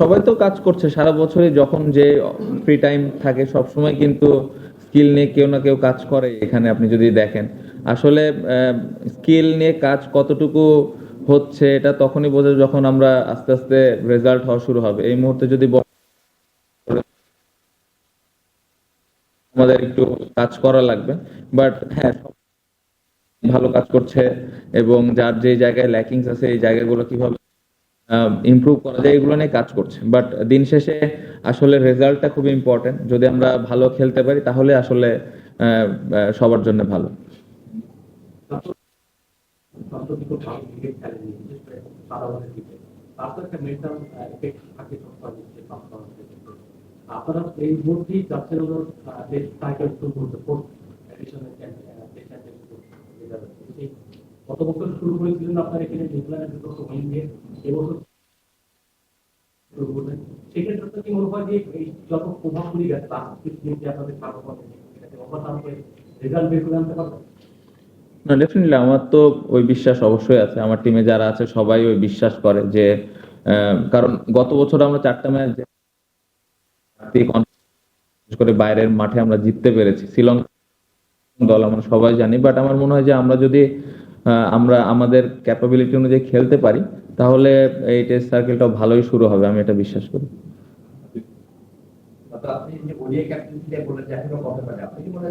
সবাই তো কাজ করছে, সারা বছরে যখন যে ফ্রি টাইম থাকে সব সময় কিন্তু স্কিল নিয়ে কেউ না কেউ কাজ করে এখানে আপনি যদি দেখেন। আসলে স্কিল নিয়ে কাজ কতটুকু হচ্ছে এটা তখনই বোঝা যখন আমরা আস্তে আস্তে রেজাল্ট হওয়া শুরু হবে। এই মুহূর্তে যদি আমাদের একটু কাজ করা লাগবে। বাট হ্যাঁ ভালো কাজ করছে এবং যার যে জায়গায় ল্যাকিংস আছে, এই জায়গাগুলো কীভাবে ইমপ্রুভ করা যায়, এগুলো নিয়ে কাজ করছে। বাট দিন শেষে আসলে রেজাল্টটা খুব ইম্পর্টেন্ট যদি আমরা ভালো খেলতে পারি, তাহলে আসলে সবার জন্য ভালো। আপনারা এই গত বছর শুরু করেছিলেন আপনার এখানে দিয়ে এবছর সেক্ষেত্রে কি মনে হয় যে এই যত প্রভাবগুলি গেছে মিনিটে আপনাদের ডেফিনেটলি আমার তো ওই বিশ্বাস অবশ্যই আছে। আমার টিমে যারা আছে, সবাই ওই বিশ্বাস করে যে কারণ গত বছর আমরা চারটা ম্যাচ করে বাইরের মাঠে আমরা জিততে পেরেছি। শ্রীলঙ্কা দল আমরা সবাই জানি বাট আমার মনে হয় যে আমরা যদি আমরা আমাদের ক্যাপাবিলিটি অনুযায়ী খেলতে পারি তাহলে এই টেস্ট সার্কেলটা ভালোই শুরু হবে আমি এটা বিশ্বাস করি। কি মনে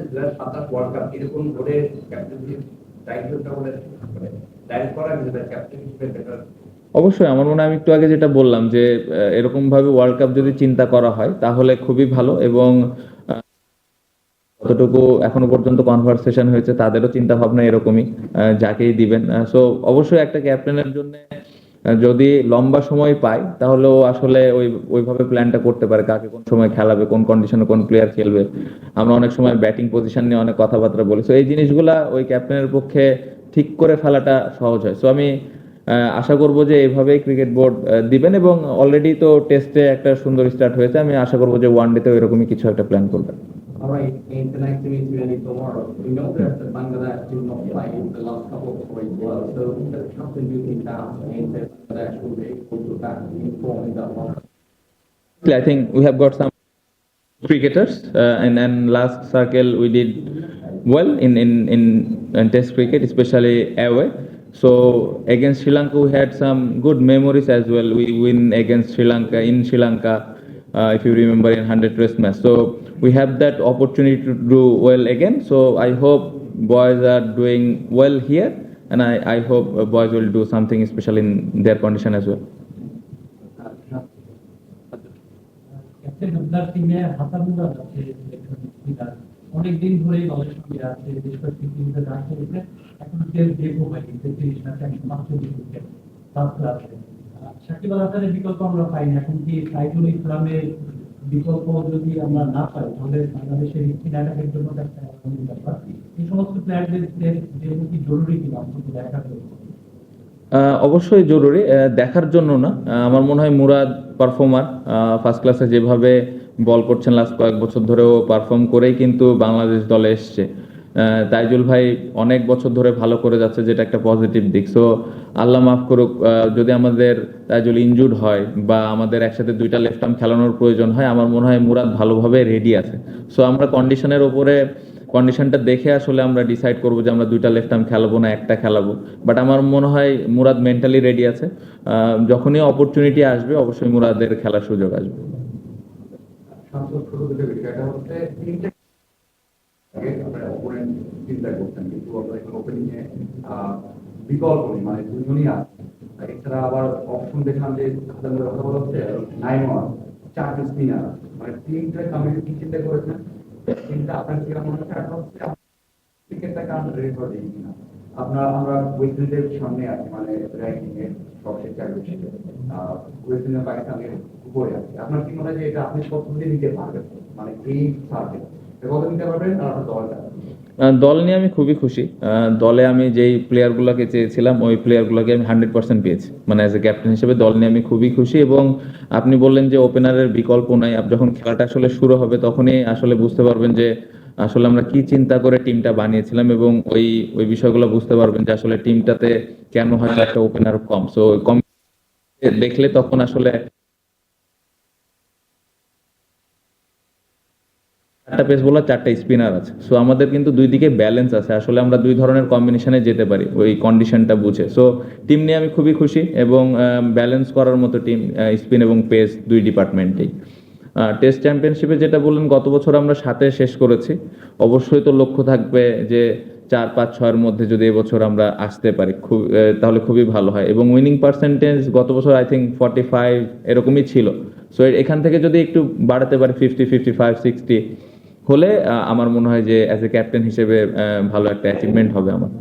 অবশ্যই আমার মনে হয় আমি একটু আগে যেটা বললাম যে এরকম ভাবে ওয়ার্ল্ড কাপ যদি চিন্তা করা হয় তাহলে খুবই ভালো এবং যতটুকু এখনও পর্যন্ত কনভারসেশন হয়েছে, তাদেরও চিন্তা ভাবনা এরকমই যাকেই দিবেন। সো অবশ্যই একটা ক্যাপ্টেনের জন্য যদি লম্বা সময় পায়, তাহলে ও আসলে ওই, ওইভাবে প্ল্যানটা করতে পারে, কাকে কোন সময় খেলাবে, কোন কন্ডিশনে কোন প্লেয়ার খেলবে। আমরা অনেক সময় ব্যাটিং পজিশন নিয়ে অনেক কথাবার্তা বলি সো এই জিনিসগুলা ওই ক্যাপ্টেনের পক্ষে ঠিক করে ফেলাটা সহজ হয়। সো আমি আশা করব যে এইভাবেই ক্রিকেট বোর্ড দিবেন এবং অলরেডি তো টেস্টে একটা সুন্দর স্টার্ট হয়েছে, আমি আশা করব যে ওয়ান ডেতেও এরকমই কিছু একটা প্ল্যান করবেন। All right, in the next meeting really tomorrow, we know that the Bangladesh did not play in the last couple of weeks well, so the captain you think that means that Bangladesh will be able to back in form in that one. I think we have got some cricketers, uh, and then last circle we did well in, in, in, in Test cricket, especially away. So against Sri Lanka, we had some good memories as well. We win against Sri Lanka in Sri Lanka, uh, if you remember, in 100 Test match. So we have that opportunity to do well again. So I hope boys are doing well here, and I, I hope uh, boys will do something special in their condition as well. Captain আপনার টিমে হাসান মুরাদ আছে অনেকদিন ধরেই দলের সঙ্গে আছে বেশ কয়েকটি টিমে রান করেছে এখন কেউ দেখবো পাইনি তেত্রিশ ম্যাচে একশো পাঁচচল্লিশ উইকেট সাতটা আছে আহ, সাকিব আল হাসানের বিকল্প আমরা পাইনি এখন কি সাইদুল ইসলামের বিকল্প যদি আমরা না পাই, তাহলে বাংলাদেশের জন্য একটা ব্যাপার। এই সমস্ত প্ল্যানদের কি জরুরি কিনা অন্তত দেখার জন্য। অবশ্যই জরুরি দেখার জন্য না। আমার মনে হয় মুরাদ পারফর্মার ফার্স্ট ক্লাসে যেভাবে বল করছেন লাস্ট কয়েক বছর ধরেও পারফর্ম করেই কিন্তু বাংলাদেশ দলে এসছে। তাইজুল ভাই অনেক বছর ধরে ভালো করে যাচ্ছে, যেটা একটা পজিটিভ দিক। সো আল্লাহ মাফ করুক যদি আমাদের তাইজুল ইনজুর্ড হয় বা আমাদের একসাথে দুইটা লেফট আর্ম খেলানোর প্রয়োজন হয়, আমার মনে হয় মুরাদ ভালোভাবে রেডি আছে। সো আমরা কন্ডিশনের ওপরে কন্ডিশনটা দেখে আসলে আমরা ডিসাইড করব যে আমরা দুইটা লেফট আর্ম খেলাবো না, একটা খেলাবো। বাট আমার মনে হয় মুরাদ মেন্টালি রেডি আছে। যখনই অপরচুনিটি আসবে, অবশ্যই মুরাদের খেলার সুযোগ আসবে শান্ত ছোট দুটো বিষয়টা হচ্ছে তিনটে আগে আপনারা চিন্তা করতেন কিন্তু আমরা এখন ওপেনিং এ বিকল্প নেই মানে দুজনই আছে। এছাড়া আবার অপশন দেখলাম যে কথা নাইন ওয়ান চারটে স্পিনার মানে তিনটা কমিটি কি চিন্তা করেছেন? তিনটা আপনার কি মনে হচ্ছে হচ্ছে ক্রিকেটটাকে আমরা রেডি করে কিনা আপনার, আমরা ওয়েস্ট ইন্ডিজের সামনে আছি মানে র্যাঙ্কিং এর সবচেয়ে চার বেশি। ওয়েস্ট পাকিস্তানের উপরে আছে। আপনার কি মনে হয় যে এটা আপনি কতদিন নিতে পারবেন? মানে এই সার্কেল দল নিয়ে আমি খুবই খুশি। দলে আমি যেই প্লেয়ারগুলোকে চেয়েছিলাম, ওই প্লেয়ারগুলোকে আমি হান্ড্রেড পার্সেন্ট পেয়েছি। মানে অ্যাজ এ ক্যাপ্টেন হিসেবে দল নিয়ে আমি খুবই খুশি এবং আপনি বললেন যে ওপেনারের বিকল্প নাই যখন খেলাটা আসলে শুরু হবে তখনই আসলে বুঝতে পারবেন যে আসলে আমরা কি চিন্তা করে টিমটা বানিয়েছিলাম এবং ওই ওই বিষয়গুলো বুঝতে পারবেন যে আসলে টিমটাতে কেন হয়তো একটা ওপেনার কম। সো কম দেখলে তখন আসলে চারটা পেস বোলার চারটা স্পিনার আছে। সো আমাদের কিন্তু দুই দিকে ব্যালেন্স আছে। আসলে আমরা দুই ধরনের কম্বিনেশনে যেতে পারি, ওই কন্ডিশনটা বুঝে। সো টিম নিয়ে আমি খুবই খুশি এবং ব্যালেন্স করার মতো টিম স্পিন এবং পেস দুই ডিপার্টমেন্টেই টেস্ট চ্যাম্পিয়নশিপে যেটা বললেন, গত বছর আমরা সাথে শেষ করেছি। অবশ্যই তো লক্ষ্য থাকবে যে, চার, পাঁচ, ছয়ের মধ্যে যদি এবছর আমরা আসতে পারি, খুব তাহলে খুবই ভালো হয়। এবং উইনিং পার্সেন্টেজ গত বছর আই থিঙ্ক ফর্টি ফাইভ এরকমই ছিল। সো এখান থেকে যদি একটু বাড়াতে পারি ফিফটি ফিফটি ফাইভ সিক্সটি হলে আমার মনে হয় যে অ্যাজ এ ক্যাপ্টেন হিসেবে ভালো একটা অ্যাচিভমেন্ট হবে আমার।